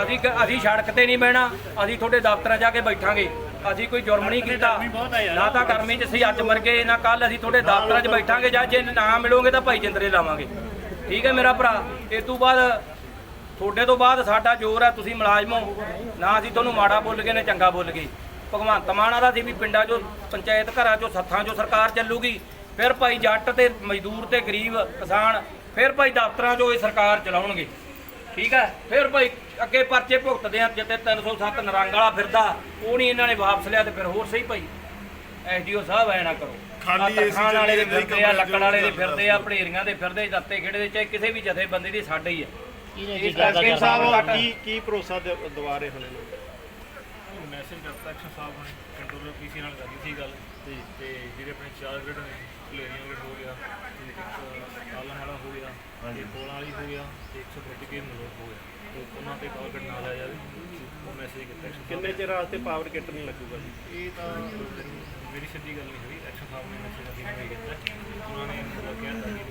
ਅਸੀਂ ਅਸੀਂ ਸੜਕ ਤੇ ਨਹੀਂ ਬਹਿਣਾ ਅਸੀਂ ਤੁਹਾਡੇ ਦਫ਼ਤਰਾਂ ਜਾ ਕੇ ਬੈਠਾਂਗੇ। ਅਸੀਂ ਕੋਈ ਜੁਰਮ ਨਹੀਂ ਕੀਤਾ। ਨਾ ਤਾਂ ਗਰਮੀ 'ਚ ਅਸੀਂ ਅੱਜ ਮਰ ਗਏ ਨਾ ਕੱਲ ਅਸੀਂ ਤੁਹਾਡੇ ਦਫ਼ਤਰਾਂ 'ਚ ਬੈਠਾਂਗੇ। ਜਾਂ ਜੇ ਨਾ ਮਿਲੋਗੇ ਤਾਂ ਭਾਈ ਜਿੰਦਰੇ ਲਾਵਾਂਗੇ। ਠੀਕ ਹੈ ਮੇਰਾ ਭਰਾ। ਇਸ ਤੋਂ ਬਾਅਦ ਤੁਹਾਡੇ ਤੋਂ ਬਾਅਦ ਸਾਡਾ ਜ਼ੋਰ ਹੈ ਤੁਸੀਂ ਮੁਲਾਜ਼ਮ ਹੋ। ਨਾ ਅਸੀਂ ਤੁਹਾਨੂੰ ਮਾੜਾ ਬੋਲ ਗਏ ਨਾ ਚੰਗਾ ਬੋਲ ਗਏ। ਭਗਵੰਤ ਮਾਨ ਆਦਾ ਸੀ ਵੀ ਪਿੰਡਾਂ 'ਚੋਂ ਪੰਚਾਇਤ ਘਰਾਂ 'ਚੋਂ ਸੱਥਾਂ 'ਚੋਂ ਸਰਕਾਰ ਚੱਲੂਗੀ। ਫਿਰ ਭਾਈ ਜੱਟ ਤੇ ਮਜ਼ਦੂਰ ਤੇ ਗਰੀਬ ਕਿਸਾਨ ਫਿਰ ਭਾਈ ਦਫ਼ਤਰਾਂ 'ਚੋਂ ਇਹ ਸਰਕਾਰ ਚਲਾਉਣਗੇ। ਠੀਕ ਹੈ? ਫਿਰ ਭਾਈ ਅੱਗੇ ਪਰਚੇ ਭੁਗਤਦੇ ਆ ਜਿੱਤੇ 307 ਨਰੰਗ ਵਾਲਾ ਫਿਰਦਾ ਉਹ ਨਹੀਂ ਇਹਨਾਂ ਨੇ ਵਾਪਸ ਲਿਆ ਤੇ ਫਿਰ ਹੋਰ ਸਹੀ ਭਾਈ। ਐਸਡੀਓ ਸਾਹਿਬ ਐ ਨਾ ਕਰੋ। ਖਾਲੀ ਵਾਲੇ ਦੇ ਫਿਰਦੇ ਆ ਲੱਕੜ ਵਾਲੇ ਦੇ ਫਿਰਦੇ ਆ ਭੜੇਰੀਆਂ ਦੇ ਫਿਰਦੇ ਦੱਤੇ ਖੇੜੇ ਦੇ ਚਾਹੇ ਕਿਸੇ ਵੀ ਜਥੇਬੰਦੀ ਦੀ ਸਾਡੇ ਹੀ। ਆ ਇਹਨੇ ਜੀ ਕਰਦਾ ਕਰਦਾ ਸਾਹਿਬ ਕੀ ਕੀ ਭਰੋਸਾ ਦ- ਦਵਾ ਰਹੇ ਹੋਣੇ ਨੇ? ਮੈਸੇਜ ਕਰਤਾ ਐਕਸ਼ਨ ਸਾਹਿਬ ਨੇ ਕੰਟਰੋਲਰ ਪੀਸੀ ਨਾਲ ਕਰੀ ਸੀ ਗੱਲ ਤੇ ਤੇ ਜਿਹੜੇ ਆਪਣੇ ਚਾਰ ਗ੍ਰੇਡ ਨੇ ਪਲੇਰੀਆਂ ਗ੍ਰੇਡ ਹੋ ਗਿਆ ਤੇ ਇੱਕ ਆਲਮ ਵਾਲਾ ਹੋ ਗਿਆ ਤੇ ਕੋਲਾਂ ਵਾਲੀ ਹੋ ਗਿਆ ਤੇ 132 ਕੇ ਨਲੋਟ ਹੋ ਗਿਆ। ਤੇ ਉਹਨਾਂ ਤੇ ਪਾਵਰ ਕੱਟ ਨਾ ਲਿਆ ਜਾਵੇ ਉਹ ਮੈਸੇਜ ਕੀਤਾ ਐਕਸ਼ਨ ਸਾਹਿਬ ਕਿੰਨੇ ਚਿਰ ਵਾਸਤੇ ਪਾਵਰ ਕਿੱਟ ਨਹੀਂ ਲੱਗੂਗਾ ਜੀ? ਨੇ। ਇਹ ਤਾਂ ਮੇਰੀ ਸਿੱਧੀ ਗੱਲ ਨਹੀਂ ਹੋਈ ਐਕਸ਼ਨ ਸਾਹਿਬ ਨੇ ਮੈਸੇਜ ਅਸੀਂ ਨਹੀਂ ਕੀਤਾ ਉਹਨਾਂ ਨੇ ਮਤਲਬ ਕਿਹਾ ਤਾਂ ਕਰਨੀ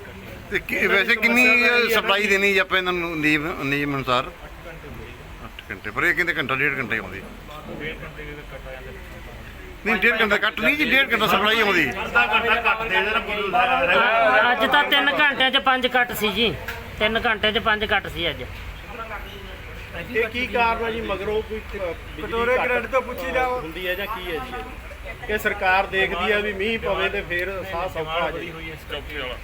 ਤੇ ਕੀ- ਵੈਸੇ ਕਿੰਨੀ ਸਪਲਾਈ ਦੇਣੀ ਜੀ ਆਪਾਂ ਇਹਨਾਂ ਨੂੰ ਨਿਯਮ ਨਿਯਮ ਅਨੁਸਾਰ? 8 ਘੰਟੇ ਹੋਏ 8 ਘੰਟੇ ਪਰ ਇਹ ਕਹਿੰਦੇ ਘੰਟਾ ਡੇਢ ਘੰਟੇ ਆਉਂਦੀ। ਨਹੀਂ ਡੇਢ ਘੰਟਾ ਕੱਟ ਨਹੀਂ ਜੀ ਡੇਢ ਘੰਟਾ ਸਪਲਾਈ ਆਉਂਦੀ। ਅੱਜ ਤਾਂ 3 ਘੰਟਿਆਂ 'ਚ 5 ਕੱਟ ਸੀ ਜੀ। 3 ਘੰਟੇ 'ਚ 5 ਕੱਟ ਸੀ ਅੱਜ। ਇਹ ਕੀ ਕਾਰਨ ਹੈ ਜੀ? ਮਗਰੋਂ ਕੋਈ ਕਟੋਰੇ ਗ੍ਰੈਡ ਤੋਂ ਪੁੱਛੀ ਜਾਓ। ਹੁੰਦੀ ਹੈ ਜਾਂ ਕੀ ਹੈ ਜੀ? ਇਹ? ਸਰਕਾਰ ਦੇਖਦੀ ਹੈ ਵੀ ਮੀਂਹ ਪਵੇ ਤੇ ਫਿਰ ਸਾਹ ਸੌਖਾ ਆ ਇਸ ਚੌਕੇ ਵਾਲਾ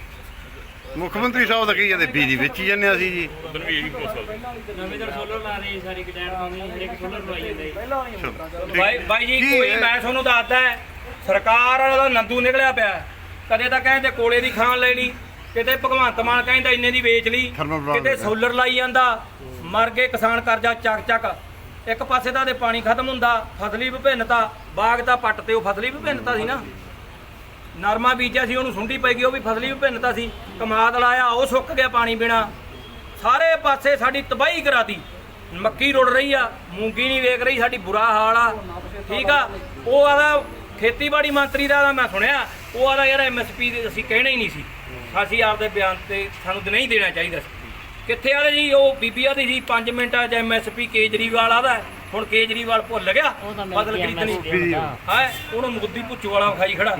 ਮੁੱਖ ਮੰਤਰੀ ਸਾਹਿਬ ਤਾਂ ਕਹੀ ਜਾਂਦੇ ਬਿਜਲੀ ਵੇਚੀ ਜਾਂਦੇ ਅਸੀਂ ਜੀ। ਉਦੋਂ ਵੀ ਇਹੀ ਹੋ ਸਕਦਾ ਨਵੇਂ ਦਰ ਸੋਲਰ ਲਾ ਰਹੀ ਸਾਰੀ ਕਟੈਣ ਆਉਂਦੀ ਹਰੇਕ ਸੋਲਰ ਲਵਾਈ ਜਾਂਦੇ ਬਾਈ ਬਾਈ ਜੀ ਕੋਈ ਮੈਂ ਤੁਹਾਨੂੰ ਦੱਸਦਾ ਹੈ, ਸਰਕਾਰ ਦਾ ਨੰਦੂ ਨਿਕਲਿਆ ਪਿਆ। ਕਦੇ ਤਾਂ ਕਹਿੰਦੇ ਕੋਲੇ ਦੀ ਖਾਣ ਲੈਣੀ ਕਿਤੇ ਭਗਵੰਤ ਮਾਨ ਕਹਿੰਦਾ ਇੰਨੇ ਦੀ ਵੇਚ ਲਈ ਕਿਤੇ। ਸੋਲਰ ਲਾਈ ਜਾਂਦਾ ਮਰ ਗਏ ਕਿਸਾਨ ਕਰਜ਼ਾ ਚੱਕ ਚੱਕ। ਇੱਕ ਪਾਸੇ ਤਾਂ ਦੇ ਪਾਣੀ ਖਤਮ ਹੁੰਦਾ ਫਸਲੀ ਵਿਭਿੰਨਤਾ ਬਾਗ ਤਾਂ ਪੱਟ ਤੇ ਉਹ ਫਸਲੀ ਵਿਭਿੰਨਤਾ ਸੀ ਨਾ। ਨਰਮਾ ਬੀਜਿਆ ਸੀ, ਉਹਨੂੰ ਸੁੰਡੀ ਪੈ ਗਈ, ਉਹ ਵੀ ਫਸਲੀ ਵਿਭਿੰਨਤਾ ਸੀ। ਕਮਾਦ ਲਾਇਆ, ਉਹ ਸੁੱਕ ਗਿਆ ਪਾਣੀ ਬਿਨਾ। ਸਾਰੇ ਪਾਸੇ ਸਾਡੀ ਤਬਾਹੀ ਕਰਾਤੀ। ਮੱਕੀ ਰੁੜ ਰਹੀ ਆ, ਮੂੰਗੀ ਨਹੀਂ ਵੇਖ ਰਹੀ, ਸਾਡੀ ਬੁਰਾ ਹਾਲ ਆ। ਠੀਕ ਆ? ਉਹ ਆਦਾ ਖੇਤੀਬਾੜੀ ਮੰਤਰੀ ਦਾ ਮੈਂ ਸੁਣਿਆ, ਉਹ ਆਦਾ ਯਾਰ ਐਮਐਸਪੀ ਦੇ ਅਸੀਂ ਕਹਿਣਾ ਹੀ ਨਹੀਂ ਸੀ। ਅਸੀਂ ਆਪਦੇ ਬਿਆਨ ਤੇ ਸਾਨੂੰ ਨਹੀਂ ਦੇਣਾ ਚਾਹੀਦਾ ਸੀ। ਕਿੱਥੇ ਵਾਲੇ ਜੀ, ਉਹ ਬੀਬੀ ਦੀ ਸੀ 5 ਮਿੰਟਾਂ 'ਚ ਐਮਐਸਪੀ ਕੇਜਰੀਵਾਲ ਆਦਾ। ਹੁਣ ਕੇਜਰੀਵਾਲ ਭੁੱਲ ਗਿਆ ਤਾਂ ਬਦਲ ਗਿਆ ਹੈ ਉਹਨੂੰ ਮੁੱਦੀ ਪੁੱਛੂ ਵਾਲਾ ਖਾਈ ਖੜਾ।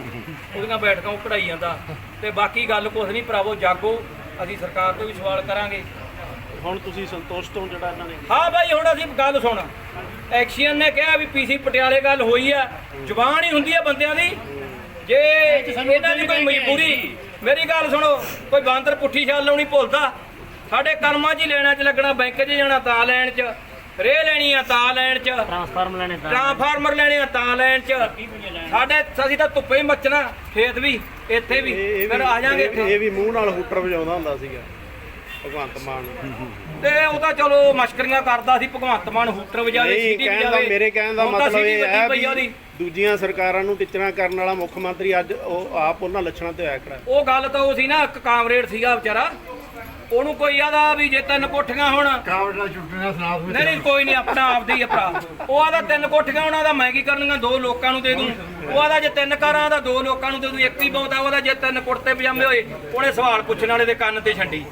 ਉਹਦੀਆਂ ਬੈਠਕਾਂ ਉਹ ਕਢਾਈ ਜਾਂਦਾ। ਤੇ ਬਾਕੀ ਗੱਲ ਕੁਛ ਨਹੀਂ ਭਰਾਵੋ ਜਾਗੋ। ਅਸੀਂ ਸਰਕਾਰ ਤੋਂ ਵੀ ਸਵਾਲ ਕਰਾਂਗੇ। ਹੁਣ ਤੁਸੀਂ ਸੰਤੁਸ਼ਟ ਹੋ ਜਿਹੜਾ ਇਹਨਾਂ ਨੇ ਹਾਂ ਬਾਈ ਹੁਣ ਅਸੀਂ ਗੱਲ ਸੁਣ। ਐਕਸ਼ਨ ਨੇ ਕਿਹਾ ਵੀ ਪੀਸੀ ਪਟਿਆਲੇ ਗੱਲ ਹੋਈ ਆ। ਜ਼ੁਬਾਨ ਹੀ ਹੁੰਦੀ ਆ ਬੰਦਿਆਂ ਦੀ। ਜੇ ਇਹਨਾਂ ਦੀ ਕੋਈ ਮਜਬੂਰੀ ਮੇਰੀ ਗੱਲ ਸੁਣੋ ਕੋਈ ਬਾਂਦਰ ਪੁੱਠੀ ਛਾਲ ਲਾਉਣੀ ਭੁੱਲਦਾ। ਸਾਡੇ ਕਰਮਾਂ 'ਚ ਹੀ ਲੈਣਾ 'ਚ ਲੱਗਣਾ ਬੈਂਕ 'ਚ ਜਾਣਾ ਤਾਂ ਲੈਣ 'ਚ। ਰੇਹ ਲੈਣੀ ਆ ਤਾਂ ਲੈਣ 'ਚ। ਟ੍ਰਾਂਸਫਾਰਮ ਲੈਣੇ ਤਾਂ। ਟ੍ਰਾਂਸਫਾਰਮਰ ਲੈਣੇ ਆ ਤਾਂ ਲੈਣ 'ਚ। ਸਾਡੇ ਅਸੀਂ ਤਾਂ ਧੁੱਪੇ ਹੀ ਮੱਚਣਾ ਖੇਤ ਵੀ ਇੱਥੇ ਵੀ। ਫਿਰ ਆ ਜਾਾਂਗੇ ਇਹ- ਇੱਥੇ। ਇਹ ਵੀ ਮੂੰਹ ਨਾਲ ਹੂਟਰ ਵਜਾਉਂਦਾ ਹੁੰਦਾ ਸੀਗਾ ਭਗਵੰਤ ਮਾਨ ਤੇ ਉਹ ਤਾਂ ਚਲੋ ਮਸ਼ਕਰੀਆਂ ਕਰਦਾ ਸੀ ਭਗਵੰਤ ਮਾਨ ਹੂਟਰ ਵਜਾਵੇ ਨਹੀਂ ਸੀਟੀ ਕਹਿਣ ਦਾ ਵਜਾਵੇ। ਮੇਰੇ ਕਹਿਣ ਦਾ ਹੁਣ ਤਾਂ ਮਤਲਬ ਸੀਟੀ ਇਹ ਵੱਜੀ ਹੈ ਪਈ ਆ ਉਹਦੀ। ਵੀ ਦੂਜੀਆਂ ਸਰਕਾਰਾਂ ਨੂੰ ਟਿੱਚਰਾਂ ਕਰਨ ਵਾਲਾ ਮੁੱਖ ਮੰਤਰੀ ਅੱਜ ਉਹ ਆਪ ਉਹਨਾਂ ਲੱਛਣਾਂ ਤੇ ਹੋਇਆ ਖੜਾ ਉਹ ਗੱਲ ਤਾਂ ਉਹ ਸੀ ਨਾ ਇੱਕ ਕਾਮਰੇਡ ਸੀਗਾ ਵਿਚਾਰਾ। ਉਹਨੂੰ ਕੋਈ ਆਦਾ ਵੀ ਜੇ ਤਿੰਨ ਕੋਠੀਆਂ ਹੋਣ। ਚੁੱਟਣਾ ਨਹੀਂ ਨਹੀਂ ਕੋਈ ਨਹੀਂ ਆਪਣਾ ਆਪਦੇ ਹੀ ਆ ਭਰਾ ਉਹ ਆਦਾ ਤਿੰਨ ਕੋਠੀਆਂ ਉਹਨਾਂ ਦਾ ਮੈਂ ਕੀ ਕਰਨੀਆਂ ਦੋ ਲੋਕਾਂ ਨੂੰ ਦੇ ਦੂੰ। ਉਹ ਆਦਾ ਜੇ ਤਿੰਨ ਕਾਰਾਂ ਦਾ ਦੋ ਲੋਕਾਂ ਨੂੰ ਦੇ ਦੂੰ ਇੱਕ ਹੀ ਬਹੁਤ ਆ ਉਹਦਾ ਜੇ ਤਿੰਨ ਕੁੜਤੇ ਪਜਾਮੇ ਹੋਏ ਉਹਨੇ ਸਵਾਲ ਪੁੱਛਣ ਵਾਲੇ ਦੇ ਕੰਨ ਤੇ ਛੱਡੀ।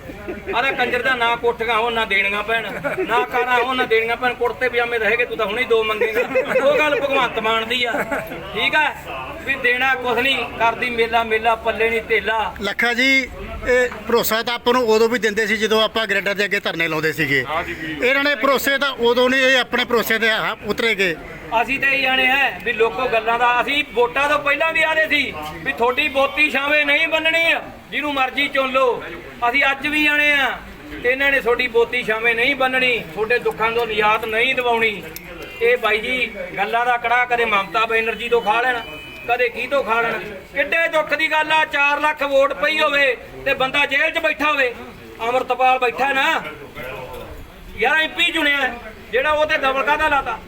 ਆਦਾ ਕੰਜਰ ਦਾ ਨਾ ਕੋਠੀਆਂ ਹੋਣ ਨਾ ਦੇਣੀਆਂ ਪੈਣ ਨਾ ਕਾਰਾਂ ਹੋਣ ਨਾ ਦੇਣੀਆਂ ਪੈਣ ਕੁੜਤੇ ਪਜਾਮੇ ਰਹੇਗੇ ਤੂੰ ਤਾਂ ਹੁਣੇ ਦੋ ਮੰਗੇਗਾ। ਉਹ ਗੱਲ ਭਗਵੰਤ ਮਾਨ ਦੀ ਆ। ਠੀਕ ਆ? ਵੀ ਦੇਣਾ ਕੁਛ ਨਹੀਂ ਕਰਦੀ ਮੇਲਾ ਮੇਲਾ ਪੱਲੇ ਨਹੀਂ ਤੇਲਾ ਲੱਖਾ ਜੀ ਇਹ ਭਰੋਸਾ ਤਾਂ ਆਪਾਂ ਨੂੰ ਉਦੋਂ ਵੀ ਦਿੰਦੇ ਸੀ ਜਦੋਂ ਆਪਾਂ ਗ੍ਰੈਡਰ ਦੇ ਅੱਗੇ ਧਰਨੇ ਲਾਉਂਦੇ ਸੀਗੇ। ਇਹਨਾਂ ਨੇ ਭਰੋਸੇ ਤਾਂ ਉਦੋਂ ਨਹੀਂ ਇਹ ਆਪਣੇ ਭਰੋਸੇ ਤੇ ਉਤਰੇ ਗਏ। ਅਸੀਂ ਤੇ ਇਹ ਜਾਣੇ ਹੈ ਵੀ ਲੋਕੋ ਗੱਲਾਂ ਦਾ ਅਸੀਂ ਵੋਟਾਂ ਤੋਂ ਪਹਿਲਾਂ ਵੀ ਆਦੇ ਸੀ ਵੀ ਤੁਹਾਡੀ ਬੋਤੀ ਛਾਵੇਂ ਨਹੀਂ ਬੰਨਣੀ ਜਿਹਨੂੰ ਮਰਜ਼ੀ ਚੁਣ ਲਓ। ਅਸੀਂ ਅੱਜ ਵੀ ਜਾਣੇ ਆ ਤੇ ਇਹਨਾਂ ਨੇ ਤੁਹਾਡੀ ਬੋਤੀ ਛਾਵੇਂ ਨਹੀਂ ਬੰਨਣੀ ਤੁਹਾਡੇ ਦੁੱਖਾਂ ਤੋਂ ਨਿਯਾਤ ਨਹੀਂ ਦਿਵਾਉਣੀ। ਇਹ ਬਾਈ ਜੀ ਗੱਲਾਂ ਦਾ ਕੜਾ ਕਦੇ ਮਮਤਾ ਬੈਨਰਜੀ ਤੋਂ ਖਾ ਲੈਣ। ਕਦੇ ਕੀ ਤੋਂ ਖਾ ਲੈਣ? ਕਿੱਡੇ ਦੁੱਖ ਦੀ ਗੱਲ ਆ 4 ਲੱਖ ਵੋਟ ਪਈ ਹੋਵੇ ਤੇ ਬੰਦਾ ਜੇਲ੍ਹ 'ਚ ਬੈਠਾ ਹੋਵੇ। ਅਮਰਤਪਾਲ ਬੈਠਾ ਨਾ। ਯਾਰ ਐਮਪੀ ਚੁਣਿਆ, ਜਿਹੜਾ ਉਹ ਤੇ ਦਬਲ ਕਾਹਦਾ ਲਾਤਾ?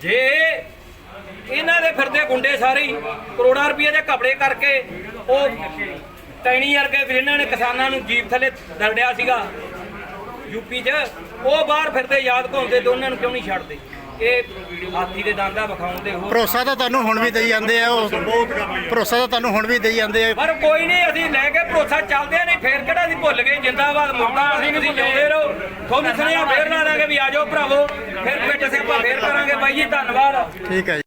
ਜੇ ਇਹਨਾਂ ਦੇ ਫਿਰਦੇ ਗੁੰਡੇ ਸਾਰੇ ਕਰੋੜਾਂ ਰੁਪਏ ਦੇ ਕਪੜੇ ਕਰਕੇ ਉਹ ਟੈਣੀ ਵਰਗੇ ਫਿਰ ਇਹਨਾਂ ਨੇ ਕਿਸਾਨਾਂ ਨੂੰ ਜੀਪ ਥੱਲੇ ਦਰੜਿਆ ਸੀਗਾ ਯੂਪੀ 'ਚ, ਉਹ ਬਾਹਰ ਫਿਰਦੇ ਯਾਦ ਘੁੰਮਦੇ ਤੇ ਉਹਨਾਂ ਨੂੰ ਕਿਉਂ ਨਹੀਂ ਛੱਡਦੇ? ਇਹ ਹਾਥੀ ਦੇ ਦੰਦਾਂ ਵਿਖਾਉਣ ਦੇ ਹੋਰ ਭਰੋਸਾ ਤਾਂ ਤੁਹਾਨੂੰ ਹੁਣ ਵੀ ਦੇਈ ਜਾਂਦੇ ਆ ਉਹ। ਭਰੋਸਾ ਤਾਂ ਤੁਹਾਨੂੰ ਹੁਣ ਵੀ ਦੇਈ ਜਾਂਦੇ ਆ। ਪਰ ਕੋਈ ਨਹੀਂ ਅਸੀਂ ਲੈ ਕੇ ਭਰੋਸਾ ਚੱਲਦੇ ਨਹੀਂ ਫੇਰ ਕਿਹੜਾ ਅਸੀਂ ਭੁੱਲ ਗਏ ਜਿੰਦਾਬਾਦ ਮੁਰਦਾ ਅਸੀਂ ਤੁਸੀਂ ਜਿਉਂਦੇ ਰਹੋ। ਤੁਹਾਨੂੰ ਸੁਣਿਆ ਫੇਰ ਲਾ ਦਾਂਗੇ ਵੀ ਆਜੋ ਭਰਾਵੋ। ਫਿਰ ਪਿੱਟ ਸਿਆਪਾ ਫੇਰ ਕਰਾਂਗੇ ਬਾਈ ਜੀ ਧੰਨਵਾਦ। ਠੀਕ ਹੈ ਜੀ।